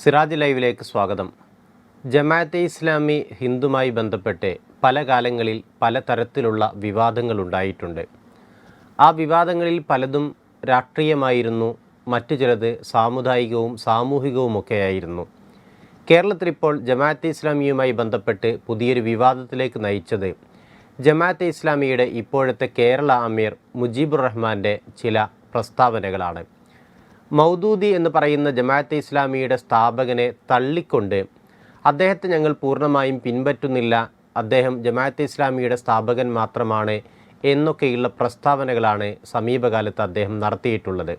സിറാജ് ലൈവിലേക്ക് സ്വാഗതം. ജമാഅത്തെ ഇസ്ലാമി ഹിന്ദുമായി ബന്ധപ്പെട്ട് പല കാലങ്ങളിൽ പലതരത്തിലുള്ള വിവാദങ്ങൾ ഉണ്ടായിട്ടുണ്ട്. ആ വിവാദങ്ങളിൽ പലതും രാഷ്ട്രീയമായിരുന്നു മറ്റു ചിലത് സാമുദായികവും സാമൂഹികവുമൊക്കെയായിരുന്നു. കേരളത്തിൽ ഇപ്പോൾ ജമാഅത്തെ ഇസ്ലാമിയുമായി ബന്ധപ്പെട്ട് പുതിയൊരു വിവാദത്തിലേക്ക് നയിച്ചത് ജമാഅത്തെ ഇസ്ലാമിയുടെ ഇപ്പോഴത്തെ കേരള അമീർ മുജീബുർ റഹ്മാന്റെ ചില പ്രസ്താവനകളാണ്. മൗദൂദി എന്ന് പറയുന്ന ജമാഅത്തെ ഇസ്ലാമിയുടെ സ്ഥാപകനെ തള്ളിക്കൊണ്ട് അദ്ദേഹത്തെ ഞങ്ങൾ പൂർണമായും പിൻപറ്റുന്നില്ല. അദ്ദേഹം ജമാഅത്തെ ഇസ്ലാമിയുടെ സ്ഥാപകൻ മാത്രമാണ് എന്നൊക്കെയുള്ള പ്രസ്താവനകളാണ് സമീപകാലത്ത് അദ്ദേഹം നടത്തിയിട്ടുള്ളത്.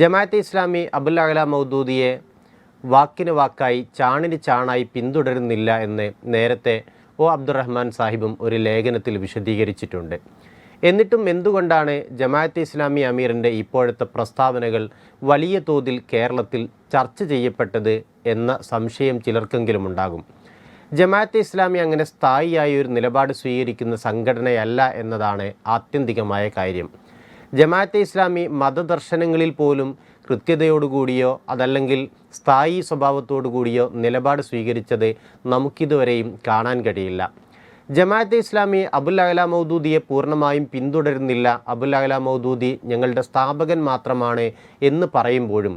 ജമാഅത്തെ ഇസ്ലാമി അബുൽ അഹല മൗദൂദിയെ വാക്കിന് വാക്കായി ചാണിന് ചാണായി പിന്തുടരുന്നില്ല എന്ന് നേരത്തെ ഒ അബ്ദുറഹ്മാൻ സാഹിബും ഒരു ലേഖനത്തിൽ വിശദീകരിച്ചിട്ടുണ്ട്. എന്നിട്ടും എന്തുകൊണ്ടാണ് ജമാഅത്തെ ഇസ്ലാമി അമീറിന്റെ ഇപ്പോഴത്തെ പ്രസ്താവനകൾ വലിയ തോതിൽ കേരളത്തിൽ ചർച്ച ചെയ്യപ്പെട്ടത് എന്ന സംശയം ചിലർക്കെങ്കിലും ഉണ്ടാകും. ജമാഅത്തെ ഇസ്ലാമി അങ്ങനെ സ്ഥായിയായ ഒരു നിലപാട് സ്വീകരിക്കുന്ന സംഘടനയല്ല എന്നതാണ് ആത്യന്തികമായ കാര്യം. ജമാഅത്തെ ഇസ്ലാമി മതദർശനങ്ങളിൽ പോലും കൃത്യതയോടുകൂടിയോ അതല്ലെങ്കിൽ സ്ഥായി സ്വഭാവത്തോടു കൂടിയോ നിലപാട് സ്വീകരിച്ചത് നമുക്കിതുവരെയും കാണാൻ കഴിയില്ല. ജമാഅത്തെ ഇസ്ലാമി അബുൽ അഹല മൗദൂദിയെ പൂർണമായും പിന്തുടരുന്നില്ല. അബുൽ അഹല മൗദൂദി ഞങ്ങളുടെ സ്ഥാപകൻ മാത്രമാണ് എന്ന് പറയുമ്പോഴും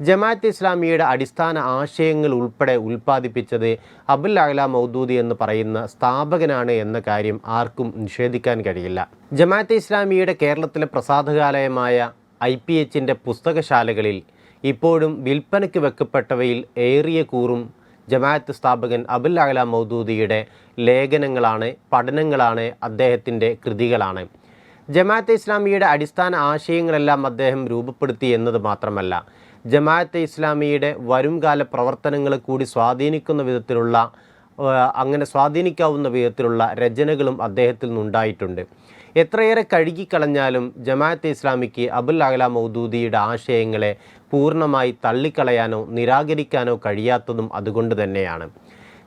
ജമാഅത്ത് ഇസ്ലാമിയുടെ അടിസ്ഥാന ആശയങ്ങൾ ഉൾപ്പെടെ ഉൽപ്പാദിപ്പിച്ചത് അബുൽ അഹല മൗദൂദി എന്ന് പറയുന്ന സ്ഥാപകനാണ് എന്ന കാര്യം ആർക്കും നിഷേധിക്കാൻ കഴിയില്ല. ജമാഅത്തെ ഇസ്ലാമിയുടെ കേരളത്തിലെ പ്രസാദകാലയമായ ഐ പി എച്ചിന്റെ പുസ്തകശാലകളിൽ ഇപ്പോഴും വിൽപ്പനയ്ക്ക് വെക്കപ്പെട്ടവയിൽ ഏറിയ കൂറും ജമാഅത്ത് സ്ഥാപകൻ അബുൽ അഹല മൗദൂദിയുടെ ലേഖനങ്ങളാണ് പഠനങ്ങളാണ് അദ്ദേഹത്തിന്റെ കൃതികളാണ്. ജമാഅത്തെ ഇസ്ലാമിയുടെ അടിസ്ഥാന ആശയങ്ങളെല്ലാം അദ്ദേഹം രൂപപ്പെടുത്തി എന്നത് മാത്രമല്ല ജമാഅത്തെ ഇസ്ലാമിയുടെ വരുംകാല പ്രവർത്തനങ്ങളെ കൂടി സ്വാധീനിക്കുന്ന വിധത്തിലുള്ള അങ്ങനെ സ്വാധീനിക്കാവുന്ന വിധത്തിലുള്ള രചനകളും അദ്ദേഹത്തിൽ നിന്നുണ്ടായിട്ടുണ്ട്. എത്രയേറെ കഴുകിക്കളഞ്ഞാലും ജമാഅത്തെ ഇസ്ലാമിക്ക് അബുൽ അഹ്ല മൗദൂദിയുടെ ആശയങ്ങളെ പൂർണമായി തള്ളിക്കളയാനോ നിരാകരിക്കാനോ കഴിയാത്തതും അതുകൊണ്ട് തന്നെയാണ്.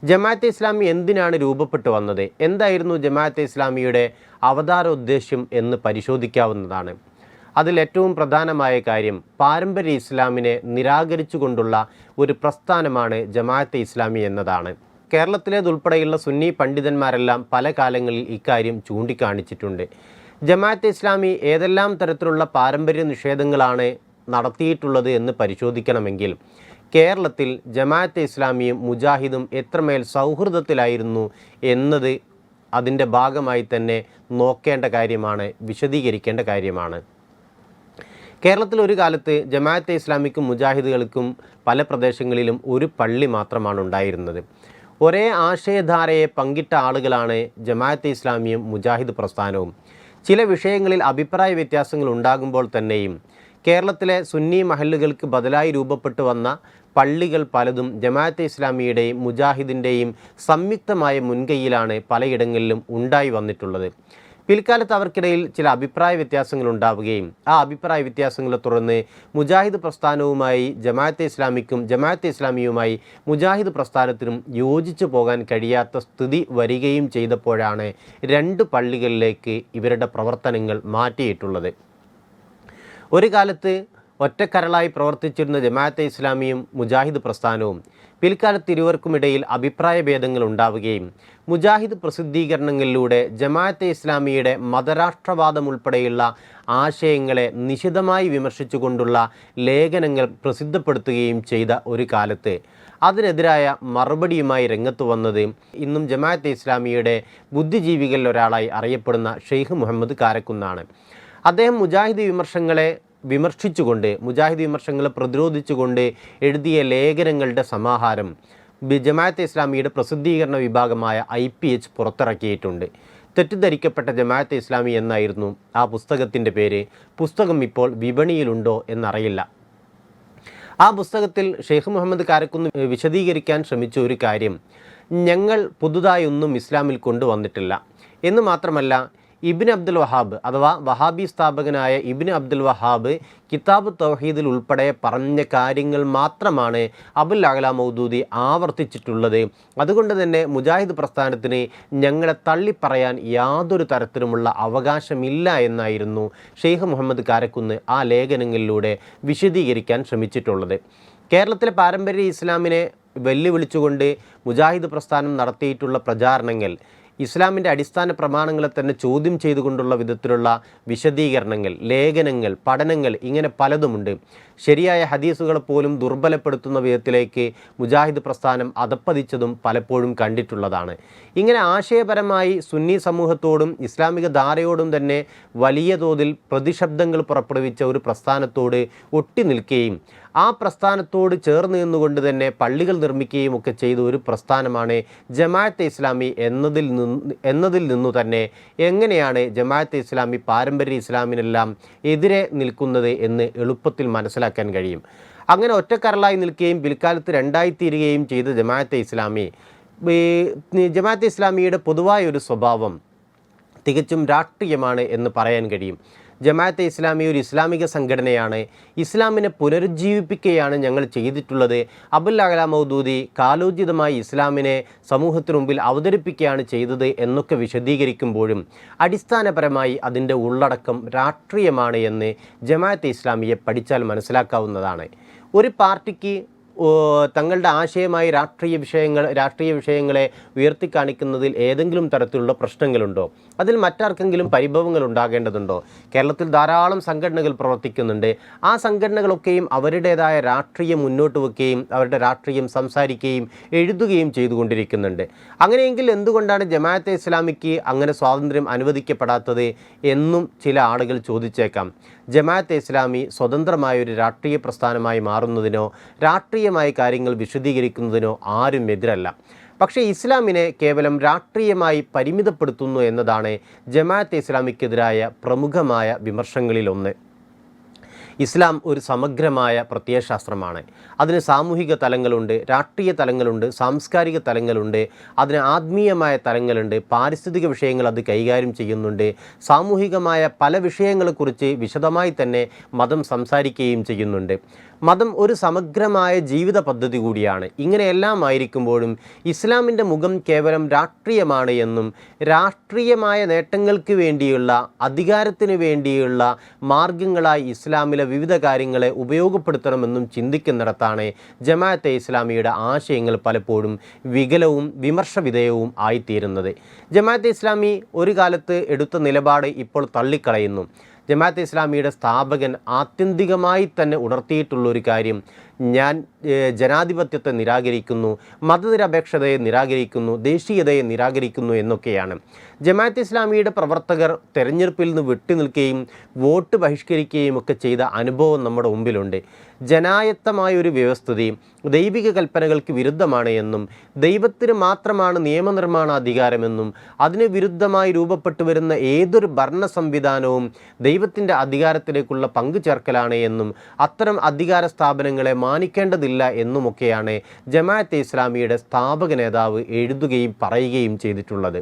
ജമാഅത്തെ ഇസ്ലാമി എന്തിനാണ് രൂപപ്പെട്ടു വന്നത്? എന്തായിരുന്നു ജമാഅത്തെ ഇസ്ലാമിയുടെ അവതാരോദ്ദേശ്യം എന്ന് പരിശോധിക്കാവുന്നതാണ്. അതിലേറ്റവും പ്രധാനമായ കാര്യം പാരമ്പര്യ ഇസ്ലാമിനെ നിരാകരിച്ചുകൊണ്ടുള്ള ഒരു പ്രസ്ഥാനമാണ് ജമാഅത്തെ ഇസ്ലാമി എന്നതാണ്. കേരളത്തിലേതുൾപ്പെടെയുള്ള സുന്നി പണ്ഡിതന്മാരെല്ലാം പല കാലങ്ങളിൽ ഇക്കാര്യം ചൂണ്ടിക്കാണിച്ചിട്ടുണ്ട്. ജമാഅത്തെ ഇസ്ലാമി ഏതെല്ലാം തരത്തിലുള്ള പാരമ്പര്യ നിഷേധങ്ങളാണ് നടത്തിയിട്ടുള്ളത് എന്ന് പരിശോധിക്കണമെങ്കിൽ കേരളത്തിൽ ജമാഅത്തെ ഇസ്ലാമിയും മുജാഹിദും എത്രമേൽ സൗഹൃദത്തിലായിരുന്നു എന്നത് അതിന്റെ ഭാഗമായി തന്നെ നോക്കേണ്ട കാര്യമാണ് വിശദീകരിക്കേണ്ട കാര്യമാണ്. കേരളത്തിൽ ഒരു കാലത്ത് ജമാഅത്തെ ഇസ്ലാമിക്കും മുജാഹിദുകൾക്കും പല പ്രദേശങ്ങളിലും ഒരു പള്ളി മാത്രമാണ് ഉണ്ടായിരുന്നത്. ഒരേ ആശയധാരയെ പങ്കിട്ട ആളുകളാണ് ജമാഅത്തെ ഇസ്ലാമിയും മുജാഹിദ് പ്രസ്ഥാനവും. ചില വിഷയങ്ങളിൽ അഭിപ്രായ വ്യത്യാസങ്ങൾ ഉണ്ടാകുമ്പോൾ തന്നെയും കേരളത്തിലെ സുന്നി മഹല്ലുകൾക്ക് ബദലായി രൂപപ്പെട്ടു വന്ന പള്ളികൾ പലതും ജമാഅത്തെ ഇസ്ലാമിയുടെയും മുജാഹിദിന്റെയും സംയുക്തമായ മുൻകൈയിലാണ് പലയിടങ്ങളിലും ഉണ്ടായി വന്നിട്ടുള്ളത്. പിൽക്കാലത്ത് അവർക്കിടയിൽ ചില അഭിപ്രായ വ്യത്യാസങ്ങൾ ഉണ്ടാവുകയും ആ അഭിപ്രായ വ്യത്യാസങ്ങളെ തുടർന്ന് മുജാഹിദ് പ്രസ്ഥാനവുമായി ജമാഅത്തെ ഇസ്ലാമിക്കും ജമാഅത്തെ ഇസ്ലാമിയുമായി മുജാഹിദ് പ്രസ്ഥാനത്തിനും യോജിച്ചു പോകാൻ കഴിയാത്ത സ്ഥിതി വരികയും ചെയ്തപ്പോഴാണ് രണ്ട് പള്ളികളിലേക്ക് ഇവരുടെ പ്രവർത്തനങ്ങൾ മാറ്റിയിട്ടുള്ളത്. ഒരു കാലത്ത് ഒറ്റക്കരളായി പ്രവർത്തിച്ചിരുന്ന ജമാഅത്തെ ഇസ്ലാമിയും മുജാഹിദ് പ്രസ്ഥാനവും പിൽക്കാലത്ത് ഇരുവർക്കുമിടയിൽ അഭിപ്രായ ഭേദങ്ങൾ ഉണ്ടാവുകയും മുജാഹിദ് പ്രസിദ്ധീകരണങ്ങളിലൂടെ ജമാഅത്തെ ഇസ്ലാമിയുടെ മതരാഷ്ട്രവാദം ഉൾപ്പെടെയുള്ള ആശയങ്ങളെ നിശിതമായി വിമർശിച്ചുകൊണ്ടുള്ള ലേഖനങ്ങൾ പ്രസിദ്ധപ്പെടുത്തുകയും ചെയ്ത ഒരു കാലത്ത്. അതിനെതിരായ മറുപടിയുമായി രംഗത്ത് വന്നത് ഇന്നും ജമാഅത്തെ ഇസ്ലാമിയുടെ ബുദ്ധിജീവികളിൽ ഒരാളായി അറിയപ്പെടുന്ന ഷെയ്ഖ് മുഹമ്മദ് കാരക്കുന്നാണ്. അദ്ദേഹം മുജാഹിദ് വിമർശങ്ങളെ വിമർശിച്ചുകൊണ്ട് മുജാഹിദ് വിമർശങ്ങളെ പ്രതിരോധിച്ചുകൊണ്ട് എഴുതിയ ലേഖനങ്ങളുടെ സമാഹാരം ജമാഅത്തെ ഇസ്ലാമിയുടെ പ്രസിദ്ധീകരണ വിഭാഗമായ ഐ പി എച്ച് പുറത്തിറക്കിയിട്ടുണ്ട്. തെറ്റിദ്ധരിക്കപ്പെട്ട ജമാഅത്തെ ഇസ്ലാമി എന്നായിരുന്നു ആ പുസ്തകത്തിന്റെ പേര്. പുസ്തകം ഇപ്പോൾ വിപണിയിലുണ്ടോ എന്നറിയില്ല. ആ പുസ്തകത്തിൽ ഷെയ്ഖ് മുഹമ്മദ് കാരക്കുന്ന് വിശദീകരിക്കാൻ ശ്രമിച്ച ഒരു കാര്യം ഞങ്ങൾ പുതുതായി ഒന്നും ഇസ്ലാമിൽ കൊണ്ടുവന്നിട്ടില്ല. എന്ന് മാത്രമല്ല ഇബിൻ അബ്ദുൽ വഹാബ് അഥവാ വഹാബി സ്ഥാപകനായ ഇബിൻ അബ്ദുൽ വഹാബ് കിതാബ് തൗഹീദിൽ ഉൾപ്പെടെ പറഞ്ഞ കാര്യങ്ങൾ മാത്രമാണ് അബുൽ അഹ്ല മൗദൂദി ആവർത്തിച്ചിട്ടുള്ളത്. അതുകൊണ്ട് തന്നെ മുജാഹിദ് പ്രസ്ഥാനത്തിന് ഞങ്ങളെ തള്ളിപ്പറയാൻ യാതൊരു തരത്തിലുമുള്ള അവകാശമില്ല എന്നായിരുന്നു ഷെയ്ഖ് മുഹമ്മദ് കാരക്കുന്ന് ആ ലേഖനങ്ങളിലൂടെ വിശദീകരിക്കാൻ ശ്രമിച്ചിട്ടുള്ളത്. കേരളത്തിലെ പാരമ്പര്യ ഇസ്ലാമിനെ വെല്ലുവിളിച്ചുകൊണ്ട് മുജാഹിദ് പ്രസ്ഥാനം നടത്തിയിട്ടുള്ള പ്രചാരണങ്ങൾ ഇസ്ലാമിന്റെ അടിസ്ഥാന പ്രമാണങ്ങളെ തന്നെ ചോദ്യം ചെയ്തുകൊണ്ടുള്ള വിധത്തിലുള്ള വിശദീകരണങ്ങൾ ലേഖനങ്ങൾ പഠനങ്ങൾ ഇങ്ങനെ പലതുമുണ്ട്. ശരിയായ ഹദീസുകൾ പോലും ദുർബലപ്പെടുത്തുന്ന വിധത്തിലേക്ക് മുജാഹിദ് പ്രസ്ഥാനം അതപ്പതിച്ചതും പലപ്പോഴും കണ്ടിട്ടുള്ളതാണ്. ഇങ്ങനെ ആശയപരമായി സുന്നി സമൂഹത്തോടും ഇസ്ലാമിക ധാരയോടും തന്നെ വലിയ തോതിൽ പ്രതിശബ്ദങ്ങൾ പുറപ്പെടുവിച്ച ഒരു പ്രസ്ഥാനത്തോട് ഒട്ടി നിൽക്കുകയും ആ പ്രസ്ഥാനത്തോട് ചേർന്ന് നിന്നുകൊണ്ട് തന്നെ പള്ളികൾ നിർമ്മിക്കുകയും ഒക്കെ ചെയ്ത ഒരു പ്രസ്ഥാനമാണ് ജമാഅത്തെ ഇസ്ലാമി എന്നതിൽ നിന്ന് എന്നതിൽ നിന്നു തന്നെ എങ്ങനെയാണ് ജമാഅത്തെ ഇസ്ലാമി പാരമ്പര്യ ഇസ്ലാമിനെല്ലാം എതിരെ നിൽക്കുന്നത് എന്ന് എളുപ്പത്തിൽ മനസ്സിലാക്കാൻ കഴിയും. അങ്ങനെ ഒറ്റക്കരലായി നിൽക്കുകയും പിൽക്കാലത്ത് രണ്ടായി തീരുകയും ചെയ്ത ജമാഅത്തെ ഇസ്ലാമി ജമാഅത്തെ ഇസ്ലാമിയുടെ പൊതുവായ ഒരു സ്വഭാവം തികച്ചും രാഷ്ട്രീയമാണ് എന്ന് പറയാൻ കഴിയും. ജമാഅത്തെ ഇസ്ലാമി ഒരു ഇസ്ലാമിക സംഘടനയാണ്. ഇസ്ലാമിനെ പുനരുജ്ജീവിപ്പിക്കുകയാണ് ഞങ്ങൾ ചെയ്തിട്ടുള്ളത്. അബുൽ അഹല മൗദൂദി കാലോചിതമായി ഇസ്ലാമിനെ സമൂഹത്തിനു മുമ്പിൽ അവതരിപ്പിക്കുകയാണ് ചെയ്തത് എന്നൊക്കെ വിശദീകരിക്കുമ്പോഴും അടിസ്ഥാനപരമായി അതിന്റെ ഉള്ളടക്കം രാഷ്ട്രീയമാണ് എന്ന് ജമാഅത്തെ ഇസ്ലാമിയെ പഠിച്ചാൽ മനസ്സിലാക്കാവുന്നതാണ്. ഒരു പാർട്ടിക്ക് തങ്ങളുടെ ആശയമായി രാഷ്ട്രീയ വിഷയങ്ങൾ രാഷ്ട്രീയ വിഷയങ്ങളെ ഉയർത്തിക്കാണിക്കുന്നതിൽ ഏതെങ്കിലും തരത്തിലുള്ള പ്രശ്നങ്ങളുണ്ടോ? അതിൽ മറ്റാർക്കെങ്കിലും പരിഭവങ്ങൾ ഉണ്ടാകേണ്ടതുണ്ടോ? കേരളത്തിൽ ധാരാളം സംഘടനകൾ പ്രവർത്തിക്കുന്നുണ്ട്. ആ സംഘടനകളൊക്കെയും അവരുടേതായ രാഷ്ട്രീയം മുന്നോട്ട് വെക്കുകയും അവരുടെ രാഷ്ട്രീയം സംസാരിക്കുകയും എഴുതുകയും ചെയ്തുകൊണ്ടിരിക്കുന്നുണ്ട്. അങ്ങനെയെങ്കിൽ എന്തുകൊണ്ടാണ് ജമാഅത്തെ ഇസ്ലാമിക്ക് അങ്ങനെ സ്വാതന്ത്ര്യം അനുവദിക്കപ്പെടാത്തത് എന്നും ചില ആളുകൾ ചോദിച്ചേക്കാം. ജമാഅത്തെ ഇസ്ലാമി സ്വതന്ത്രമായ ഒരു രാഷ്ട്രീയ പ്രസ്ഥാനമായി മാറുന്നതിനോ രാഷ്ട്രീയമായ കാര്യങ്ങൾ വിശദീകരിക്കുന്നതിനോ ആരും എതിരല്ല. പക്ഷേ ഇസ്ലാമിനെ കേവലം രാഷ്ട്രീയമായി പരിമിതപ്പെടുത്തുന്നു എന്നതാണ് ജമാഅത്തെ ഇസ്ലാമിക്കെതിരായ പ്രമുഖമായ വിമർശങ്ങളിലൊന്ന്. ഇസ്ലാം ഒരു സമഗ്രമായ പ്രത്യയശാസ്ത്രമാണ്. അതിന് സാമൂഹിക തലങ്ങളുണ്ട് രാഷ്ട്രീയ തലങ്ങളുണ്ട് സാംസ്കാരിക തലങ്ങളുണ്ട് അതിന് ആത്മീയമായ തലങ്ങളുണ്ട് പാരിസ്ഥിതിക വിഷയങ്ങൾ അത് കൈകാര്യം ചെയ്യുന്നുണ്ട്. സാമൂഹികമായ പല വിഷയങ്ങളെക്കുറിച്ച് വിശദമായി തന്നെ മതം സംസാരിക്കുകയും ചെയ്യുന്നുണ്ട്. മതം ഒരു സമഗ്രമായ ജീവിത പദ്ധതി കൂടിയാണ്. ഇങ്ങനെയെല്ലാം ആയിരിക്കുമ്പോഴും ഇസ്ലാമിന്റെ മുഖം കേവലം രാഷ്ട്രീയമാണ് എന്നും രാഷ്ട്രീയമായ നേട്ടങ്ങൾക്ക് വേണ്ടിയുള്ള അധികാരത്തിന് വേണ്ടിയുള്ള മാർഗങ്ങളായി ഇസ്ലാമിലെ വിവിധ കാര്യങ്ങളെ ഉപയോഗപ്പെടുത്തണമെന്നും ചിന്തിക്കുന്നിടത്താണ് ജമാഅത്തെ ഇസ്ലാമിയുടെ ആശയങ്ങൾ പലപ്പോഴും വികലവും വിമർശവിധേയവും ആയിത്തീരുന്നത്. ജമാഅത്തെ ഇസ്ലാമി ഒരു കാലത്ത് എടുത്ത നിലപാട് ഇപ്പോൾ തള്ളിക്കളയുന്നു. ജമാഅത്തെ ഇസ്ലാമിയുടെ സ്ഥാപകൻ ആത്യന്തികമായി തന്നെ ഉണർത്തിയിട്ടുള്ളൊരു കാര്യം ഞാൻ ജനാധിപത്യത്തെ നിരാകരിക്കുന്നു മതനിരപേക്ഷതയെ നിരാകരിക്കുന്നു ദേശീയതയെ നിരാകരിക്കുന്നു എന്നൊക്കെയാണ്. ജമാഅത്ത് ഇസ്ലാമിയുടെ പ്രവർത്തകർ തെരഞ്ഞെടുപ്പിൽ നിന്ന് വിട്ടുനിൽക്കുകയും വോട്ട് ബഹിഷ്കരിക്കുകയും ഒക്കെ ചെയ്ത അനുഭവം നമ്മുടെ മുമ്പിലുണ്ട്. ജനായത്തമായ ഒരു വ്യവസ്ഥിതി ദൈവിക കൽപ്പനകൾക്ക് വിരുദ്ധമാണ് എന്നും ദൈവത്തിന് മാത്രമാണ് നിയമനിർമ്മാണ അധികാരമെന്നും അതിന് വിരുദ്ധമായി രൂപപ്പെട്ടു വരുന്ന ഏതൊരു ഭരണ സംവിധാനവും ദൈവത്തിന്റെ അധികാരത്തിലേക്കുള്ള പങ്കു ചേർക്കലാണ് എന്നും അത്തരം അധികാര സ്ഥാപനങ്ങളെ മാനിക്കേണ്ടതില്ല എന്നുമൊക്കെയാണ് ജമാഅത്തെ ഇസ്ലാമിയുടെ സ്ഥാപക നേതാവ് എഴുതുകയും പറയുകയും ചെയ്തിട്ടുള്ളത്.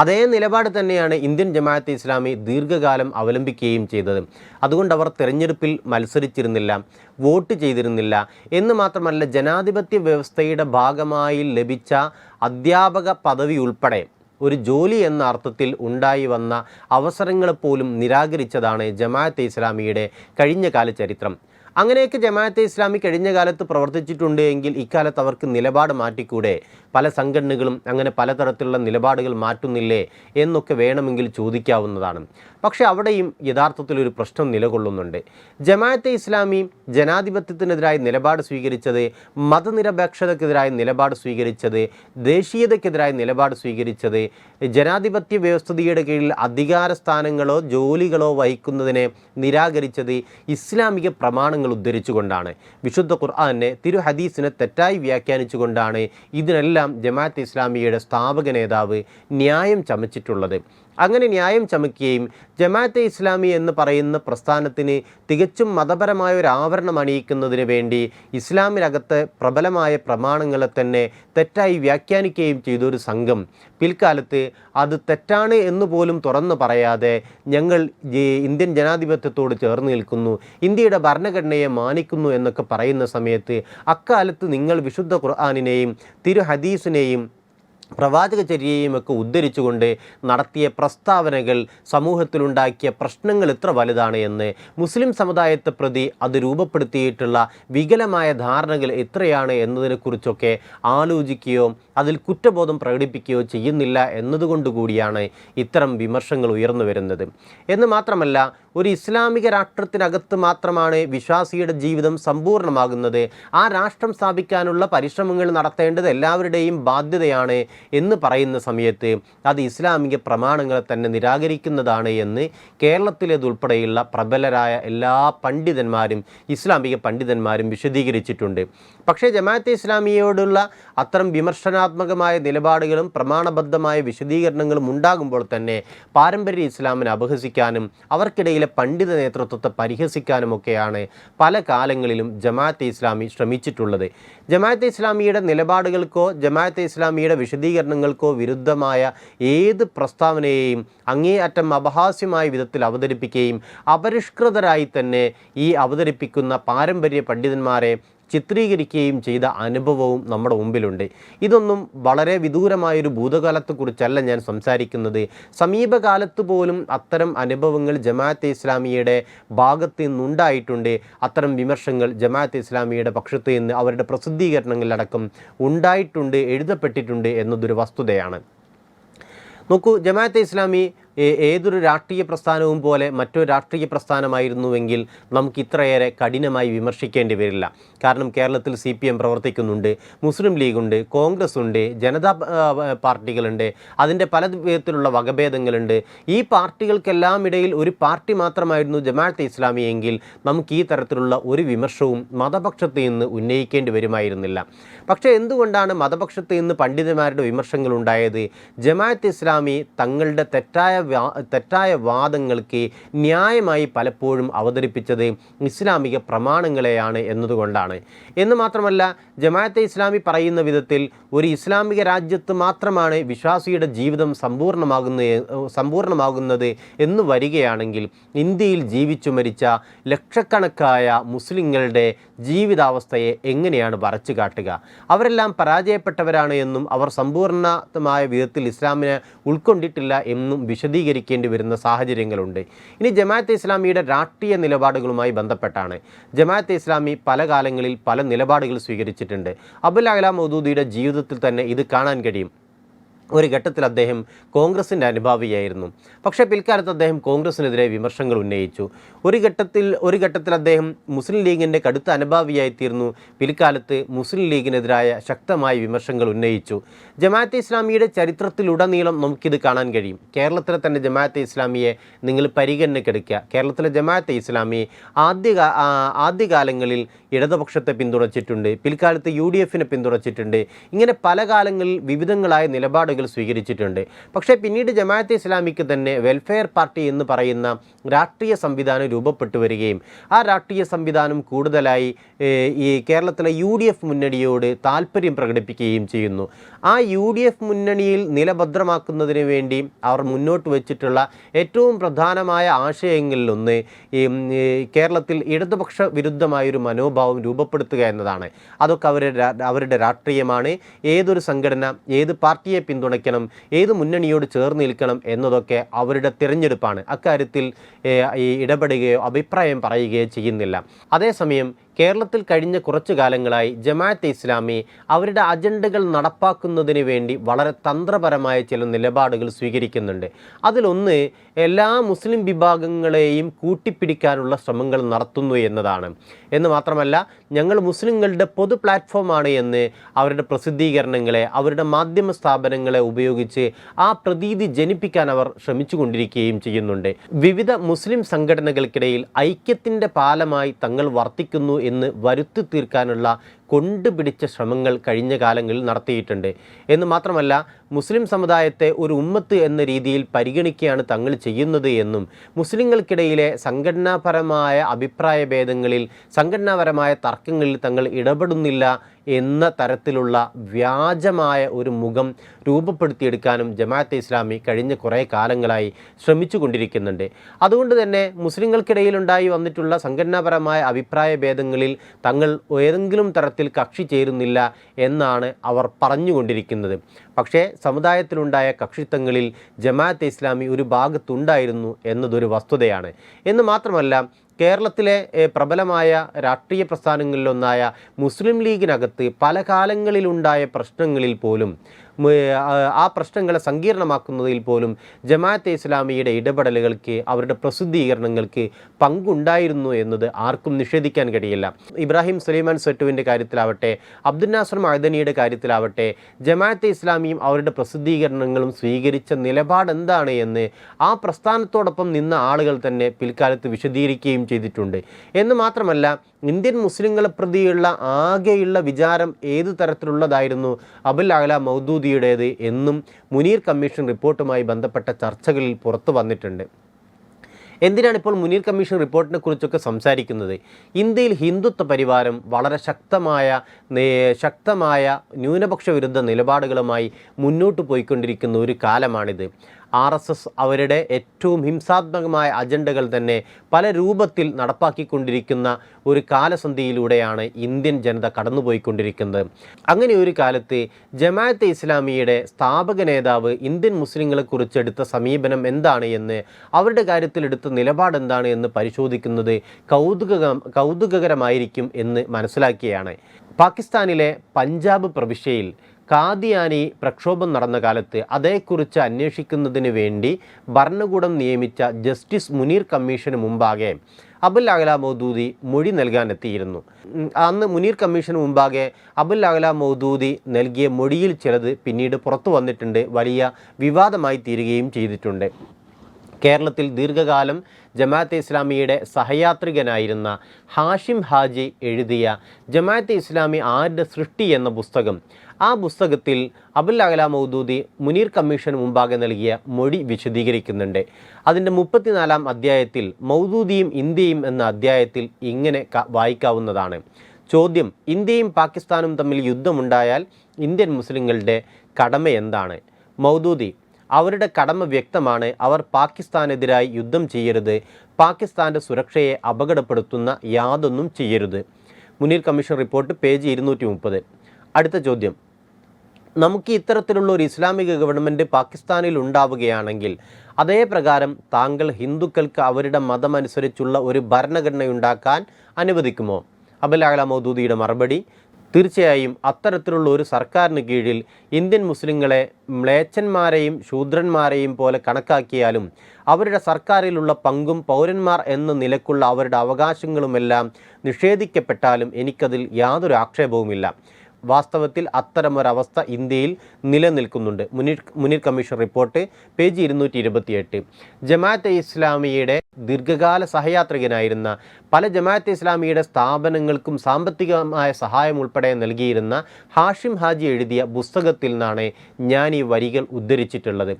അതേ നിലപാട് തന്നെയാണ് ഇന്ത്യൻ ജമാഅത്തെ ഇസ്ലാമി ദീർഘകാലം അവലംബിക്കുകയും ചെയ്തത്. അതുകൊണ്ട് അവർ തെരഞ്ഞെടുപ്പിൽ മത്സരിച്ചിരുന്നില്ല വോട്ട് ചെയ്തിരുന്നില്ല. എന്ന് മാത്രമല്ല ജനാധിപത്യ വ്യവസ്ഥയുടെ ഭാഗമായി ലഭിച്ച അധ്യാപക പദവി ഉൾപ്പെടെ ഒരു ജോലി എന്ന അർത്ഥത്തിൽ ഉണ്ടായി വന്ന അവസരങ്ങളെപ്പോലും നിരാകരിച്ചതാണ് ജമാഅത്തെ ഇസ്ലാമിയുടെ കഴിഞ്ഞ കാല ചരിത്രം. അങ്ങനെയൊക്കെ ജമാഅത്തെ ഇസ്ലാമി കഴിഞ്ഞ കാലത്ത് പ്രവർത്തിച്ചിട്ടുണ്ട് എങ്കിൽ ഇക്കാലത്ത് അവർക്ക് നിലപാട് മാറ്റിക്കൂടെ? പല സംഘടനകളും അങ്ങനെ പലതരത്തിലുള്ള നിലപാടുകൾ മാറ്റുന്നില്ലേ എന്നൊക്കെ വേണമെങ്കിൽ ചോദിക്കാവുന്നതാണ്. പക്ഷേ അവിടെയും യഥാർത്ഥത്തിൽ ഒരു പ്രശ്നം നിലകൊള്ളുന്നുണ്ട്. ജമാഅത്തെ ഇസ്ലാമി ജനാധിപത്യത്തിനെതിരായി നിലപാട് സ്വീകരിച്ചത് മതനിരപേക്ഷതക്കെതിരായ നിലപാട് സ്വീകരിച്ചത് ദേശീയതയ്ക്കെതിരായ നിലപാട് സ്വീകരിച്ചത് ജനാധിപത്യ വ്യവസ്ഥിതിയുടെ കീഴിൽ അധികാര സ്ഥാനങ്ങളോ ജോലികളോ വഹിക്കുന്നതിനെ നിരാകരിച്ചത് ഇസ്ലാമിക പ്രമാണങ്ങൾ ഉദ്ധരിച്ചുകൊണ്ടാണ്. വിശുദ്ധ ഖുർആാനെ തിരു ഹദീസിനെ തെറ്റായി വ്യാഖ്യാനിച്ചുകൊണ്ടാണ് ഇതിനെല്ലാം ജമാഅത്ത് ഇസ്ലാമിയുടെ സ്ഥാപക നേതാവ് ന്യായം ചമച്ചിട്ടുള്ളത്. അങ്ങനെ ന്യായം ചമയ്ക്കുകയും ജമാഅത്തെ ഇസ്ലാമി എന്ന് പറയുന്ന പ്രസ്ഥാനത്തിന് തികച്ചും മതപരമായ ഒരു ആവരണം അണിയിക്കുന്നതിന് വേണ്ടി ഇസ്ലാമിനകത്ത് പ്രബലമായ പ്രമാണങ്ങളെ തന്നെ തെറ്റായി വ്യാഖ്യാനിക്കുകയും ചെയ്തൊരു സംഘം. പിൽക്കാലത്ത് അത് തെറ്റാണ് എന്ന് പോലും തുറന്നു പറയാതെ ഞങ്ങൾ ഇന്ത്യൻ ജനാധിപത്യത്തോട് ചേർന്ന് നിൽക്കുന്നു. ഇന്ത്യയുടെ ഭരണഘടനയെ മാനിക്കുന്നു എന്നൊക്കെ പറയുന്ന സമയത്ത് അക്കാലത്ത് നിങ്ങൾ വിശുദ്ധ ഖുർആാനിനെയും തിരു ഹദീസിനെയും പ്രവാചകചര്യയും ഒക്കെ ഉദ്ധരിച്ചുകൊണ്ട് നടത്തിയ പ്രസ്താവനകൾ സമൂഹത്തിലുണ്ടാക്കിയ പ്രശ്നങ്ങൾ എത്ര വലുതാണ് എന്ന് മുസ്ലിം സമുദായത്തെ പ്രതി അത് രൂപപ്പെടുത്തിയിട്ടുള്ള വികലമായ ധാരണകൾ എത്രയാണ് എന്നതിനെക്കുറിച്ചൊക്കെ ആലോചിക്കുകയോ അതിൽ കുറ്റബോധം പ്രകടിപ്പിക്കുകയോ ചെയ്യുന്നില്ല എന്നതുകൊണ്ടുകൂടിയാണ് ഇത്തരം വിമർശങ്ങൾ ഉയർന്നു വരുന്നത്. എന്ന് മാത്രമല്ല ഒരു ഇസ്ലാമിക രാഷ്ട്രത്തിനകത്ത് മാത്രമാണ് വിശ്വാസിയുടെ ജീവിതം സമ്പൂർണമാകുന്നത് ആ രാഷ്ട്രം സ്ഥാപിക്കാനുള്ള പരിശ്രമങ്ങൾ നടത്തേണ്ടത് എല്ലാവരുടെയും ബാധ്യതയാണ് എന്ന് പറയുന്ന സമയത്ത് അത് ഇസ്ലാമിക പ്രമാണങ്ങളെ തന്നെ നിരാകരിക്കുന്നതാണ് എന്ന് കേരളത്തിലേതുൾപ്പെടെയുള്ള പ്രബലരായ എല്ലാ പണ്ഡിതന്മാരും ഇസ്ലാമിക പണ്ഡിതന്മാരും വിശദീകരിച്ചിട്ടുണ്ട്. പക്ഷേ ജമാഅത്തെ ഇസ്ലാമിയോടുള്ള അത്തരം വിമർശനാത്മകമായ നിലപാടുകളും പ്രമാണബദ്ധമായ വിശദീകരണങ്ങളും ഉണ്ടാകുമ്പോൾ തന്നെ പാരമ്പര്യ ഇസ്ലാമിനെ അപഹസിക്കാനും അവർക്കിടയിലെ പണ്ഡിത നേതൃത്വത്തെ പരിഹസിക്കാനുമൊക്കെയാണ് പല കാലങ്ങളിലും ജമാഅത്തെ ഇസ്ലാമി ശ്രമിച്ചിട്ടുള്ളത്. ജമാഅത്തെ ഇസ്ലാമിയുടെ നിലപാടുകൾക്കോ ജമാഅത്തെ ഇസ്ലാമിയുടെ വിശദീകരണങ്ങൾക്കോ വിരുദ്ധമായ ഏത് പ്രസ്താവനയെയും അങ്ങേയറ്റം അപഹാസ്യമായ വിധത്തിൽ അവതരിപ്പിക്കുകയും അപരിഷ്കൃതരായി തന്നെ ഈ അവതരിപ്പിക്കുന്ന പാരമ്പര്യ പണ്ഡിതന്മാരെ ചിത്രീകരിക്കുകയും ചെയ്ത അനുഭവവും നമ്മുടെ മുമ്പിലുണ്ട്. ഇതൊന്നും വളരെ വിദൂരമായൊരു ഭൂതകാലത്തെക്കുറിച്ചല്ല ഞാൻ സംസാരിക്കുന്നത്. സമീപകാലത്ത് പോലും അത്തരം അനുഭവങ്ങൾ ജമാഅത്തെ ഇസ്ലാമിയുടെ ഭാഗത്ത് നിന്നുണ്ടായിട്ടുണ്ട്. അത്തരം വിമർശങ്ങൾ ജമാഅത്തെ ഇസ്ലാമിയുടെ പക്ഷത്ത് നിന്ന് അവരുടെ പ്രസിദ്ധീകരണങ്ങളിലടക്കം ഉണ്ടായിട്ടുണ്ട് എഴുതപ്പെട്ടിട്ടുണ്ട് എന്നതൊരു വസ്തുതയാണ്. നോക്കൂ ജമാഅത്തെ ഇസ്ലാമി ഏതൊരു രാഷ്ട്രീയ പ്രസ്ഥാനവും പോലെ മറ്റൊരു രാഷ്ട്രീയ പ്രസ്ഥാനമായിരുന്നുവെങ്കിൽ നമുക്ക് ഇത്രയേറെ കഠിനമായി വിമർശിക്കേണ്ടി വരില്ല. കാരണം കേരളത്തിൽ സി പി എം പ്രവർത്തിക്കുന്നുണ്ട് മുസ്ലിം ലീഗുണ്ട് കോൺഗ്രസ് ഉണ്ട് ജനതാ പാർട്ടികളുണ്ട് അതിന്റെ പല വിധത്തിലുള്ള വകഭേദങ്ങളുണ്ട്. ഈ പാർട്ടികൾക്കെല്ലാം ഇടയിൽ ഒരു പാർട്ടി മാത്രമായിരുന്നു ജമാഅത്ത് ഇസ്ലാമി എങ്കിൽ നമുക്ക് ഈ തരത്തിലുള്ള ഒരു വിമർശവും മതപക്ഷത്ത് നിന്ന് ഉന്നയിക്കേണ്ടി വരുമായിരുന്നില്ല. പക്ഷേ എന്തുകൊണ്ടാണ് മതപക്ഷത്ത് നിന്ന് പണ്ഡിതന്മാരുടെ വിമർശങ്ങൾ ഉണ്ടായത് ജമാഅത്ത് ഇസ്ലാമി തങ്ങളുടെ തെറ്റായ തെറ്റായ വാദങ്ങൾക്ക് ന്യായമായി പലപ്പോഴും അവതരിപ്പിച്ചത് ഇസ്ലാമിക പ്രമാണങ്ങളെയാണ് എന്നതുകൊണ്ടാണ്. എന്ന് മാത്രമല്ല ജമാഅത്തെ ഇസ്ലാമി പറയുന്ന വിധത്തിൽ ഒരു ഇസ്ലാമിക രാജ്യത്ത് മാത്രമാണ് വിശ്വാസിയുടെ ജീവിതം സമ്പൂർണമാകുന്ന സമ്പൂർണമാകുന്നത് എന്ന് വരികയാണെങ്കിൽ ഇന്ത്യയിൽ ജീവിച്ചു മരിച്ച ലക്ഷക്കണക്കായ മുസ്ലിങ്ങളുടെ ജീവിതാവസ്ഥയെ എങ്ങനെയാണ് വരച്ചു കാട്ടുക? അവരെല്ലാം പരാജയപ്പെട്ടവരാണ് എന്നും അവർ സമ്പൂർണമായ വിധത്തിൽ ഇസ്ലാമിനെ ഉൾക്കൊണ്ടിട്ടില്ല എന്നും വിശദീകരിക്കേണ്ടി വരുന്ന സാഹചര്യങ്ങളുണ്ട്. ഇനി ജമാഅത്തെ ഇസ്ലാമിയുടെ രാഷ്ട്രീയ നിലപാടുകളുമായി ബന്ധപ്പെട്ടാണ്. ജമാഅത്തെ ഇസ്ലാമി പല കാലങ്ങളിൽ പല നിലപാടുകൾ സ്വീകരിച്ചിട്ടുണ്ട്. അബുൽ അല മൗദൂദിയുടെ ജീവിതത്തിൽ തന്നെ ഇത് കാണാൻ കഴിയും. ഒരു ഘട്ടത്തിൽ അദ്ദേഹം കോൺഗ്രസിന്റെ അനുഭാവിയായിരുന്നു. പക്ഷേ പിൽക്കാലത്ത് അദ്ദേഹം കോൺഗ്രസിനെതിരെ വിമർശങ്ങൾ ഉന്നയിച്ചു. ഒരു ഘട്ടത്തിൽ ഒരു ഘട്ടത്തിൽ അദ്ദേഹം മുസ്ലിം ലീഗിന്റെ കടുത്ത അനുഭാവിയായിത്തീർന്നു. പിൽക്കാലത്ത് മുസ്ലിം ലീഗിനെതിരായ ശക്തമായ വിമർശങ്ങൾ ഉന്നയിച്ചു. ജമാഅത്തെ ഇസ്ലാമിയുടെ ചരിത്രത്തിലുടനീളം നമുക്കിത് കാണാൻ കഴിയും. കേരളത്തിലെ തന്നെ ജമാഅത്തെ ഇസ്ലാമിയെ നിങ്ങൾ പരിഗണനയ്ക്കെടുക്കുക. കേരളത്തിലെ ജമാഅത്തെ ഇസ്ലാമി ആദ്യ ആദ്യകാലങ്ങളിൽ ഇടതുപക്ഷത്തെ പിന്തുണച്ചിട്ടുണ്ട്. പിൽക്കാലത്ത് യു ഡി എഫിനെ പിന്തുണച്ചിട്ടുണ്ട്. ഇങ്ങനെ പല കാലങ്ങളിൽ വിവിധങ്ങളായ നിലപാടുകൾ സ്വീകരിച്ചിട്ടുണ്ട്. പക്ഷേ പിന്നീട് ജമാഅത്തെ ഇസ്ലാമിക്ക് തന്നെ വെൽഫെയർ പാർട്ടി എന്ന് പറയുന്ന രാഷ്ട്രീയ സംവിധാനം രൂപപ്പെട്ടു വരികയും ആ രാഷ്ട്രീയ സംവിധാനം കൂടുതലായി ഈ കേരളത്തിലെ യു ഡി എഫ് മുന്നണിയോട് താല്പര്യം പ്രകടിപ്പിക്കുകയും ചെയ്യുന്നു. ആ യു ഡി എഫ് മുന്നണിയിൽ നിലഭദ്രമാക്കുന്നതിന് വേണ്ടി അവർ മുന്നോട്ട് വെച്ചിട്ടുള്ള ഏറ്റവും പ്രധാനമായ ആശയങ്ങളിലൊന്ന് ഈ കേരളത്തിൽ ഇടതുപക്ഷ വിരുദ്ധമായൊരു മനോഭാവം രൂപപ്പെടുത്തുക എന്നതാണ്. അതൊക്കെ അവരുടെ അവരുടെ രാഷ്ട്രീയമാണ്. ഏതൊരു സംഘടന ഏത് പാർട്ടിയെ പിന്തുണയ്ക്കണം ഏത് മുന്നണിയോട് ചേർന്ന് നിൽക്കണം എന്നതൊക്കെ അവരുടെ തിരഞ്ഞെടുപ്പാണ്. അക്കാര്യത്തിൽ ഈ ഇടപെടുകയോ അഭിപ്രായം പറയുകയോ ചെയ്യുന്നില്ല. അതേസമയം കേരളത്തിൽ കഴിഞ്ഞ കുറച്ചു കാലങ്ങളായി ജമാഅത്തെ ഇസ്ലാമി അവരുടെ അജണ്ടകൾ നടപ്പാക്കുന്നതിന് വേണ്ടി വളരെ തന്ത്രപരമായ ചില നിലപാടുകൾ സ്വീകരിക്കുന്നുണ്ട്. അതിലൊന്ന് എല്ലാ മുസ്ലിം വിഭാഗങ്ങളെയും കൂട്ടിപ്പിടിക്കാനുള്ള ശ്രമങ്ങൾ നടത്തുന്നു എന്നതാണ്. എന്ന് മാത്രമല്ല ഞങ്ങൾ മുസ്ലിങ്ങളുടെ പൊതു പ്ലാറ്റ്ഫോമാണ് എന്ന് അവരുടെ പ്രസിദ്ധീകരണങ്ങളെ അവരുടെ മാധ്യമ സ്ഥാപനങ്ങളെ ഉപയോഗിച്ച് ആ പ്രതീതി ജനിപ്പിക്കാൻ അവർ ശ്രമിച്ചുകൊണ്ടിരിക്കുകയും ചെയ്യുന്നുണ്ട്. വിവിധ മുസ്ലിം സംഘടനകൾക്കിടയിൽ ഐക്യത്തിന്റെ പാലമായി തങ്ങൾ വർത്തിക്കുന്നു എന്ന് വരുത്തി തീർക്കാനുള്ള കൊണ്ടുപിടിച്ച ശ്രമങ്ങൾ കഴിഞ്ഞ കാലങ്ങളിൽ നടത്തിയിട്ടുണ്ട്. എന്ന് മാത്രമല്ല മുസ്ലിം സമുദായത്തെ ഒരു ഉമ്മത്ത് എന്ന രീതിയിൽ പരിഗണിക്കുകയാണ് തങ്ങൾ ചെയ്യുന്നത് എന്നും മുസ്ലിങ്ങൾക്കിടയിലെ സംഘടനാപരമായ അഭിപ്രായ ഭേദങ്ങളിൽ സംഘടനാപരമായ തർക്കങ്ങളിൽ തങ്ങൾ ഇടപെടുന്നില്ല എന്ന തരത്തിലുള്ള വ്യാജമായ ഒരു മുഖം രൂപപ്പെടുത്തിയെടുക്കാനും ജമാഅത്തെ ഇസ്ലാമി കഴിഞ്ഞ കുറേ കാലങ്ങളായി ശ്രമിച്ചു കൊണ്ടിരിക്കുന്നുണ്ട്. അതുകൊണ്ട് തന്നെ മുസ്ലിങ്ങൾക്കിടയിലുണ്ടായി വന്നിട്ടുള്ള സംഘടനാപരമായ അഭിപ്രായ ഭേദങ്ങളിൽ തങ്ങൾ ഏതെങ്കിലും തരത്തിൽ തരത്തിൽ കക്ഷി ചേരുന്നില്ല എന്നാണ് അവർ പറഞ്ഞുകൊണ്ടിരിക്കുന്നത്. പക്ഷേ സമുദായത്തിലുണ്ടായ കക്ഷിത്വങ്ങളിൽ ജമാഅത്തെ ഇസ്ലാമി ഒരു ഭാഗത്തുണ്ടായിരുന്നു എന്നതൊരു വസ്തുതയാണ്. എന്ന് മാത്രമല്ല കേരളത്തിലെ പ്രബലമായ രാഷ്ട്രീയ പ്രസ്ഥാനങ്ങളിലൊന്നായ മുസ്ലിം ലീഗിനകത്ത് പല കാലങ്ങളിലുണ്ടായ പ്രശ്നങ്ങളിൽ പോലും ആ- പ്രശ്നങ്ങളെ സങ്കീർണമാക്കുന്നതിൽ പോലും ജമാഅത്തെ ഇസ്ലാമിയുടെ ഇടപെടലുകൾക്ക് അവരുടെ പ്രസിദ്ധീകരണങ്ങൾക്ക് പങ്കുണ്ടായിരുന്നു എന്നത് ആർക്കും നിഷേധിക്കാൻ കഴിയില്ല. ഇബ്രാഹിം സുലൈമാൻ സെറ്റുവിന്റെ കാര്യത്തിലാവട്ടെ അബ്ദുൽ നാസർ മഅദനിയുടെ കാര്യത്തിലാവട്ടെ ജമാഅത്തെ ഇസ്ലാമിയും അവരുടെ പ്രസിദ്ധീകരണങ്ങളും സ്വീകരിച്ച നിലപാട് എന്താണ് എന്ന് ആ പ്രസ്ഥാനത്തോടൊപ്പം നിന്ന ആളുകൾ തന്നെ പിൽക്കാലത്ത് വിശദീകരിക്കുകയും ചെയ്തിട്ടുണ്ട്. എന്ന് മാത്രമല്ല ഇന്ത്യൻ മുസ്ലിങ്ങളെ പ്രതിയുള്ള ആകെയുള്ള വിചാരം ഏത് തരത്തിലുള്ളതായിരുന്നു? അബുൽ അഹ്ല മൗദൂദിയുടേത് എന്നും മുനീർ കമ്മീഷൻ റിപ്പോർട്ടുമായി ബന്ധപ്പെട്ട ചർച്ചകളിൽ പുറത്തു വന്നിട്ടുണ്ട്. എന്തിനാണ് ഇപ്പോൾ മുനീർ കമ്മീഷൻ റിപ്പോർട്ടിനെ കുറിച്ചൊക്കെ സംസാരിക്കുന്നത്? ഇന്ത്യയിൽ ഹിന്ദുത്വ പരിവാരം വളരെ ശക്തമായ ശക്തമായ ന്യൂനപക്ഷ വിരുദ്ധ നിലപാടുകളുമായി മുന്നോട്ട് പോയിക്കൊണ്ടിരിക്കുന്ന ഒരു കാലമാണിത്. ആർ എസ് എസ് അവരുടെ ഏറ്റവും ഹിംസാത്മകമായ അജണ്ടകൾ തന്നെ പല രൂപത്തിൽ നടപ്പാക്കിക്കൊണ്ടിരിക്കുന്ന ഒരു കാലസന്ധിയിലൂടെയാണ് ഇന്ത്യൻ ജനത കടന്നുപോയിക്കൊണ്ടിരിക്കുന്നത്. അങ്ങനെ ഒരു കാലത്ത് ജമാഅത്തെ ഇസ്ലാമിയുടെ സ്ഥാപക നേതാവ് ഇന്ത്യൻ മുസ്ലിങ്ങളെക്കുറിച്ച് എടുത്ത സമീപനം എന്താണ് എന്ന് അവരുടെ കാര്യത്തിൽ എടുത്ത നിലപാട് എന്താണ് എന്ന് പരിശോധിക്കുന്നത് കൗതുക കൗതുകകരമായിരിക്കും എന്ന് മനസ്സിലാക്കിയാണ്. പാകിസ്ഥാനിലെ പഞ്ചാബ് പ്രവിശ്യയിൽ കാദിയാനി പ്രക്ഷോഭം നടന്ന കാലത്ത് അതേക്കുറിച്ച് അന്വേഷിക്കുന്നതിന് വേണ്ടി ഭരണകൂടം നിയമിച്ച ജസ്റ്റിസ് മുനീർ കമ്മീഷന് മുമ്പാകെ അബുൽ അഖല മൗദൂദി മൊഴി നൽകാനെത്തിയിരുന്നു. അന്ന് മുനീർ കമ്മീഷന് മുമ്പാകെ അബുൽ അഖല മൗദൂദി നൽകിയ മൊഴിയിൽ ചിലത് പിന്നീട് പുറത്തു വന്നിട്ടുണ്ട് വലിയ വിവാദമായി തീരുകയും ചെയ്തിട്ടുണ്ട്. കേരളത്തിൽ ദീർഘകാലം ജമാഅത്തെ ഇസ്ലാമിയുടെ സഹയാത്രികനായിരുന്ന ഹാഷിം ഹാജി എഴുതിയ ജമാഅത്തെ ഇസ്ലാമി ആരുടെ സൃഷ്ടി എന്ന പുസ്തകം ആ പുസ്തകത്തിൽ അബുൽ അഖല മൗദൂദി മുനീർ കമ്മീഷൻ മുമ്പാകെ നൽകിയ മൊഴി വിശദീകരിക്കുന്നുണ്ട്. അതിന്റെ മുപ്പത്തിനാലാം അധ്യായത്തിൽ മൗദൂദിയും ഇന്ത്യയും എന്ന അധ്യായത്തിൽ ഇങ്ങനെ വായിക്കാവുന്നതാണ്. ചോദ്യം ഇന്ത്യയും പാകിസ്ഥാനും തമ്മിൽ യുദ്ധമുണ്ടായാൽ ഇന്ത്യൻ മുസ്ലിങ്ങളുടെ കടമ എന്താണ്? മൗദൂദി അവരുടെ കടമ വ്യക്തമാണ്. അവർ പാകിസ്ഥാനെതിരായി യുദ്ധം ചെയ്യരുത്. പാകിസ്ഥാന്റെ സുരക്ഷയെ അപകടപ്പെടുത്തുന്ന യാതൊന്നും ചെയ്യരുത്. മുനീർ കമ്മീഷൻ റിപ്പോർട്ട് പേജ് ഇരുന്നൂറ്റി അടുത്ത ചോദ്യം നമുക്ക് ഇത്തരത്തിലുള്ള ഒരു ഇസ്ലാമിക ഗവൺമെന്റ് പാകിസ്ഥാനിൽ ഉണ്ടാവുകയാണെങ്കിൽ അതേ പ്രകാരം താങ്കൾ ഹിന്ദുക്കൾക്ക് അവരുടെ മതമനുസരിച്ചുള്ള ഒരു ഭരണഘടനയുണ്ടാക്കാൻ അനുവദിക്കുമോ? അബുൽ അഹ്ല മൗദൂദിയുടെ മറുപടി തീർച്ചയായും അത്തരത്തിലുള്ള ഒരു സർക്കാരിന് കീഴിൽ ഇന്ത്യൻ മുസ്ലിങ്ങളെ മ്ലേച്ഛന്മാരെയും ശൂദ്രന്മാരെയും പോലെ കണക്കാക്കിയാലും അവരുടെ സർക്കാരിലുള്ള പങ്കും പൗരന്മാർ എന്ന നിലക്കുള്ള അവരുടെ അവകാശങ്ങളുമെല്ലാം നിഷേധിക്കപ്പെട്ടാലും എനിക്കതിൽ യാതൊരു ആക്ഷേപവുമില്ല. വാസ്തവത്തിൽ അത്തരമൊരവസ്ഥ ഇന്ത്യയിൽ നിലനിൽക്കുന്നുണ്ട്. Munir Munir commission report page ഇരുന്നൂറ്റി ഇരുപത്തിയെട്ട് ജമാഅത്തെ ഇസ്ലാമിയുടെ ദീർഘകാല സഹയാത്രികനായിരുന്ന പല ജമാഅത്തെ ഇസ്ലാമിയുടെ സ്ഥാപനങ്ങൾക്കും സാമ്പത്തികമായ സഹായം ഉൾപ്പെടെ നൽകിയിരുന്ന ഹാഷിം ഹാജി എഴുതിയ പുസ്തകത്തിൽ നിന്നാണ് ഞാൻ ഈ വരികൾ ഉദ്ധരിച്ചിട്ടുള്ളത്.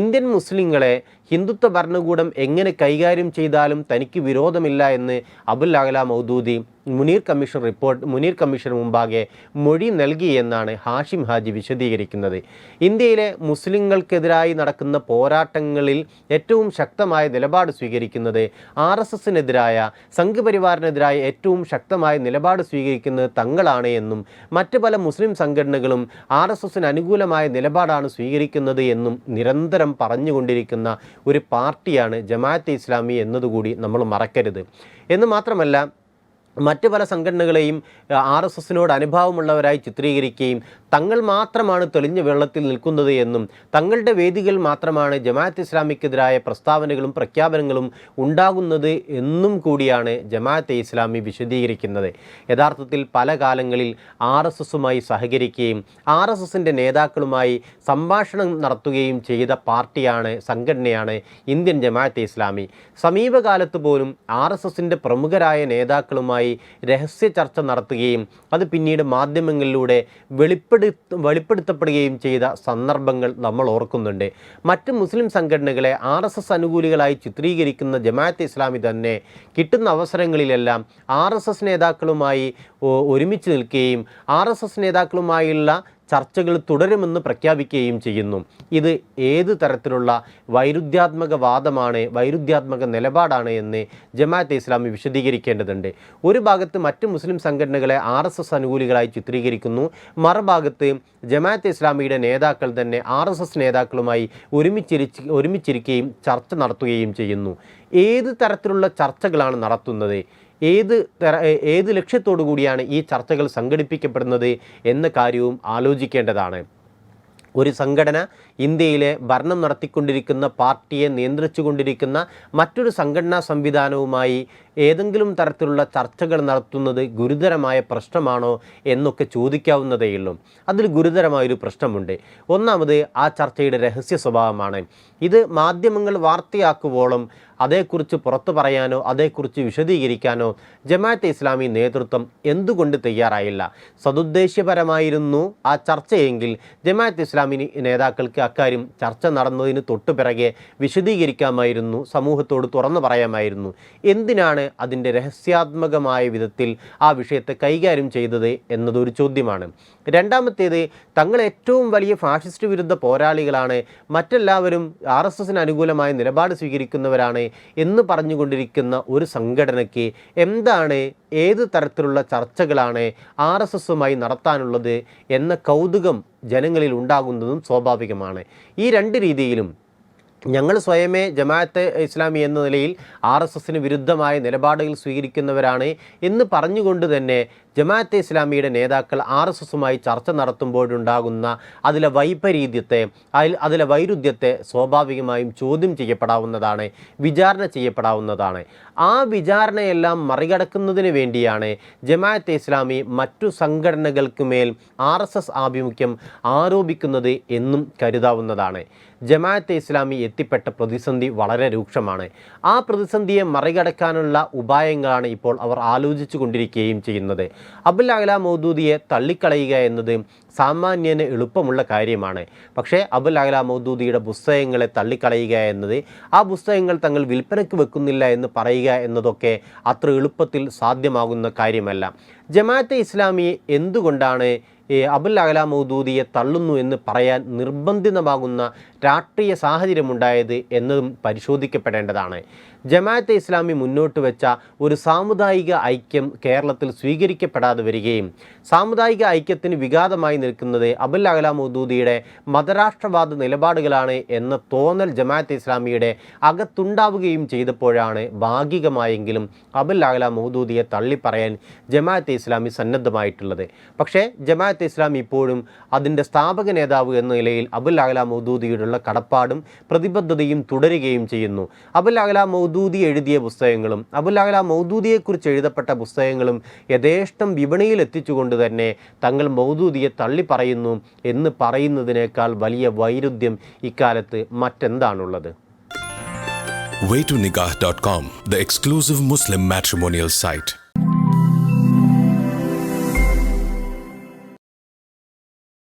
ഇന്ത്യൻ മുസ്ലിങ്ങളെ ഹിന്ദുത്വ ഭരണകൂടം എങ്ങനെ കൈകാര്യം ചെയ്താലും തനിക്ക് വിരോധമില്ല എന്ന് അബുൽ അഹ്ല മൗദൂദി മുനീർ കമ്മീഷൻ റിപ്പോർട്ട് മുനീർ കമ്മീഷന് മുമ്പാകെ മൊഴി നൽകി എന്നാണ് ഹാഷിം ഹാജി വിശദീകരിക്കുന്നത്. ഇന്ത്യയിലെ മുസ്ലിങ്ങൾക്കെതിരായി നടക്കുന്ന പോരാട്ടങ്ങളിൽ ഏറ്റവും ശക്തമായ നിലപാട് സ്വീകരിക്കുന്നത് ആർ എസ് എസിനെതിരായ സംഘപരിവാറിനെതിരായ ഏറ്റവും ശക്തമായ നിലപാട് സ്വീകരിക്കുന്നത് തങ്ങളാണ് എന്നും മറ്റ് പല മുസ്ലിം സംഘടനകളും ആർ എസ് എസിന് അനുകൂലമായ നിലപാടാണ് സ്വീകരിക്കുന്നത് എന്നും നിരന്തരം പറഞ്ഞുകൊണ്ടിരിക്കുന്ന ഒരു പാർട്ടിയാണ് ജമാഅത്തെ ഇസ്ലാമി എന്നതുകൂടി നമ്മൾ മറക്കരുത്. എന്ന് മാത്രമല്ല മറ്റ് പല സംഘടനകളെയും ആർ എസ് എസിനോട് അനുഭാവമുള്ളവരായി ചിത്രീകരിക്കുകയും തങ്ങൾ മാത്രമാണ് തെളിഞ്ഞ വെള്ളത്തിൽ നിൽക്കുന്നത് എന്നും തങ്ങളുടെ വേദികൾ മാത്രമാണ് ജമാഅത്ത് ഇസ്ലാമിക്കെതിരായ പ്രസ്താവനകളും പ്രഖ്യാപനങ്ങളും ഉണ്ടാകുന്നത് എന്നും കൂടിയാണ് ജമാഅത്തെ ഇസ്ലാമി വിശദീകരിക്കുന്നത്. യഥാർത്ഥത്തിൽ പല കാലങ്ങളിൽ ആർ എസ് എസുമായി സഹകരിക്കുകയും ആർ എസ് എസിന്റെ നേതാക്കളുമായി സംഭാഷണം നടത്തുകയും ചെയ്ത പാർട്ടിയാണ് സംഘടനയാണ് ഇന്ത്യൻ ജമാഅത്തെ ഇസ്ലാമി. സമീപകാലത്ത് പോലും ആർ എസ് എസിന്റെ പ്രമുഖരായ നേതാക്കളുമായി രഹസ്യ ചർച്ച നടത്തുകയും അത് പിന്നീട് മാധ്യമങ്ങളിലൂടെ വെളിപ്പെടു വെളിപ്പെടുത്തപ്പെടുകയും ചെയ്ത സന്ദർഭങ്ങൾ നമ്മൾ ഓർക്കുന്നുണ്ട്. മറ്റ് മുസ്ലിം സംഘടനകളെ ആർ എസ് എസ് അനുകൂലികളായി ചിത്രീകരിക്കുന്ന ജമാഅത്ത് ഇസ്ലാമി തന്നെ കിട്ടുന്ന അവസരങ്ങളിലെല്ലാം ആർ എസ് എസ് നേതാക്കളുമായി ഒരുമിച്ച് നിൽക്കുകയും ആർ എസ് എസ് നേതാക്കളുമായുള്ള ചർച്ചകൾ തുടരുമെന്ന് പ്രഖ്യാപിക്കുകയും ചെയ്യുന്നു. ഇത് ഏത് തരത്തിലുള്ള വൈരുദ്ധ്യാത്മക വാദമാണ് വൈരുദ്ധ്യാത്മക നിലപാടാണ് എന്ന് ജമാഅത്തെ ഇസ്ലാമി വിശദീകരിക്കേണ്ടതുണ്ട്. ഒരു ഭാഗത്ത് മറ്റ് മുസ്ലിം സംഘടനകളെ ആർ എസ് എസ് അനുകൂലികളായി ചിത്രീകരിക്കുന്നു. മറുഭാഗത്ത് ജമാഅത്തെ ഇസ്ലാമിയുടെ നേതാക്കൾ തന്നെ ആർ എസ് എസ് നേതാക്കളുമായി ഒരുമിച്ചിരിച്ച് ഒരുമിച്ചിരിക്കുകയും ചർച്ച നടത്തുകയും ചെയ്യുന്നു. ഏത് തരത്തിലുള്ള ചർച്ചകളാണ് നടത്തുന്നത്? ഏത് ഏത് ലക്ഷ്യത്തോടു കൂടിയാണ് ഈ ചർച്ചകൾ സംഘടിപ്പിക്കപ്പെടുന്നത് എന്ന കാര്യവും ആലോചിക്കേണ്ടതാണ്. ഒരു സംഘടന ഇന്ത്യയിലെ ഭരണം നടത്തിക്കൊണ്ടിരിക്കുന്ന പാർട്ടിയെ നിയന്ത്രിച്ചുകൊണ്ടിരിക്കുന്ന മറ്റൊരു സംഘടനാ സംവിധാനവുമായി ഏതെങ്കിലും തരത്തിലുള്ള ചർച്ചകൾ നടത്തുന്നത് ഗുരുതരമായ പ്രശ്നമാണോ എന്നൊക്കെ ചോദിക്കാവുന്നതേയുള്ളൂ അതിൽ ഗുരുതരമായൊരു പ്രശ്നമുണ്ട്. ഒന്നാമത് ആ ചർച്ചയുടെ രഹസ്യ സ്വഭാവമാണ്. ഇത് മാധ്യമങ്ങൾ വാർത്തയാക്കുവോളം അതേക്കുറിച്ച് പുറത്തു പറയാനോ അതേക്കുറിച്ച് വിശദീകരിക്കാനോ ജമാഅത്തെ ഇസ്ലാമി നേതൃത്വം എന്തുകൊണ്ട് തയ്യാറായില്ല? സതുദ്ദേശ്യപരമായിരുന്നു ആ ചർച്ചയെങ്കിൽ ജമാഅത്ത് ഇസ്ലാമി നേതാക്കൾക്ക് അക്കാര്യം ചർച്ച നടന്നതിന് തൊട്ടു പിറകെ വിശദീകരിക്കാമായിരുന്നു സമൂഹത്തോട് തുറന്നു പറയാമായിരുന്നു. എന്തിനാണ് അതിന്റെ രഹസ്യാത്മകമായ വിധത്തിൽ ആ വിഷയത്തെ കൈകാര്യം ചെയ്തത് എന്നതൊരു ചോദ്യമാണ്. രണ്ടാമത്തേത് തങ്ങൾ ഏറ്റവും വലിയ ഫാഷിസ്റ്റ് വിരുദ്ധ പോരാളികളാണ് മറ്റെല്ലാവരും ആർ എസ് എസിന് അനുകൂലമായ നിലപാട് സ്വീകരിക്കുന്നവരാണ് എന്ന് പറഞ്ഞുകൊണ്ടിരിക്കുന്ന ഒരു സംഘടനയ്ക്ക് എന്താണ് ഏത് തരത്തിലുള്ള ചർച്ചകളാണ് ആർ എസ് എസുമായി നടത്താനുള്ളത് എന്ന കൗതുകം ജനങ്ങളിൽ ഉണ്ടാകുന്നതും സ്വാഭാവികമാണ്. ഈ രണ്ട് രീതിയിലും ഞങ്ങൾ സ്വയമേ ജമാഅത്തെ ഇസ്ലാമി എന്ന നിലയിൽ ആർ എസ് എസിന് വിരുദ്ധമായ നിലപാടുകൾ സ്വീകരിക്കുന്നവരാണ് എന്ന് പറഞ്ഞുകൊണ്ട് തന്നെ ജമാഅത്തെ ഇസ്ലാമിയുടെ നേതാക്കൾ ആർ എസ് എസുമായി ചർച്ച നടത്തുമ്പോഴുണ്ടാകുന്ന അതിലെ വൈപരീത്യത്തെ അതിൽ അതിലെ വൈരുദ്ധ്യത്തെ സ്വാഭാവികമായും ചോദ്യം ചെയ്യപ്പെടാവുന്നതാണ് വിചാരണ ചെയ്യപ്പെടാവുന്നതാണ്. ആ വിചാരണയെല്ലാം മറികടക്കുന്നതിന് വേണ്ടിയാണ് ജമാഅത്തെ ഇസ്ലാമി മറ്റു സംഘടനകൾക്ക് മേൽ ആർ എസ് എസ് ആഭിമുഖ്യം ആരോപിക്കുന്നത് എന്നും കരുതാവുന്നതാണ്. ജമാഅത്തെ ഇസ്ലാമി എത്തിപ്പെട്ട പ്രതിസന്ധി വളരെ രൂക്ഷമാണ്. ആ പ്രതിസന്ധിയെ മറികടക്കാനുള്ള ഉപായങ്ങളാണ് ഇപ്പോൾ അവർ ആലോചിച്ചു കൊണ്ടിരിക്കുകയും ചെയ്യുന്നത്. അബുൽ അഹ്ല മൗദൂദിയെ തള്ളിക്കളയുക എന്നത് സാമാന്യന് എളുപ്പമുള്ള കാര്യമാണ്. പക്ഷേ അബുൽ അഹ്ല മൗദൂദിയുടെ പുസ്തകങ്ങളെ തള്ളിക്കളയുക എന്നത് ആ പുസ്തകങ്ങൾ തങ്ങൾ വിൽപ്പനയ്ക്ക് വെക്കുന്നില്ല എന്ന് പറയുക എന്നതൊക്കെ അത്ര എളുപ്പത്തിൽ സാധ്യമാകുന്ന കാര്യമല്ല. ജമാഅത്തെ ഇസ്ലാമി എന്തുകൊണ്ടാണ് അബുൽ അഹ്ല മൗദൂദിയെ തള്ളുന്നു എന്ന് പറയാൻ നിർബന്ധിതമാകുന്ന രാഷ്ട്രീയ സാഹചര്യമുണ്ടായത് എന്നതും പരിശോധിക്കപ്പെടേണ്ടതാണ്. ജമാഅത്തെ ഇസ്ലാമി മുന്നോട്ട് വെച്ച ഒരു സാമുദായിക ഐക്യം കേരളത്തിൽ സ്വീകരിക്കപ്പെടാതെ വരികയും സാമുദായിക ഐക്യത്തിന് വിഘാതമായി നിൽക്കുന്നത് അബുൽ അഹ്ല മൗദൂദിയുടെ മതരാഷ്ട്രവാദ നിലപാടുകളാണ് എന്ന തോന്നൽ ജമാഅത്തെ ഇസ്ലാമിയുടെ അകത്തുണ്ടാവുകയും ചെയ്തപ്പോഴാണ് ഭാഗികമായെങ്കിലും അബുൽ അഹ്ല മൗദൂദിയെ തള്ളിപ്പറയാൻ ജമാഅത്തെ ഇസ്ലാമി സന്നദ്ധമായിട്ടുള്ളത്. പക്ഷേ ജമാഅത്തെ ഇസ്ലാം ഇപ്പോഴും അതിന്റെ സ്ഥാപക നേതാവ് എന്ന നിലയിൽ അബുൽ അഹ്ല മൗദൂദിയോടുള്ള കടപ്പാടും പ്രതിബദ്ധതയും തുടരുകയും ചെയ്യുന്നു. അബുൽ അഹ്ല മൗദൂദി എഴുതിയ പുസ്തകങ്ങളും അബുൽ അഹ്ല മൗദൂദിയെക്കുറിച്ച് എഴുതപ്പെട്ട പുസ്തകങ്ങളും യഥേഷ്ടം വിപണിയിൽ എത്തിച്ചുകൊണ്ട് തന്നെ തങ്ങൾ മൗദൂദിയെ തള്ളിപ്പറയുന്നു എന്ന് പറയുന്നതിനേക്കാൾ വലിയ വൈരുദ്ധ്യം ഇക്കാലത്ത് മറ്റെന്താണുള്ളത് waytonikah.com, the exclusive Muslim matrimonial site.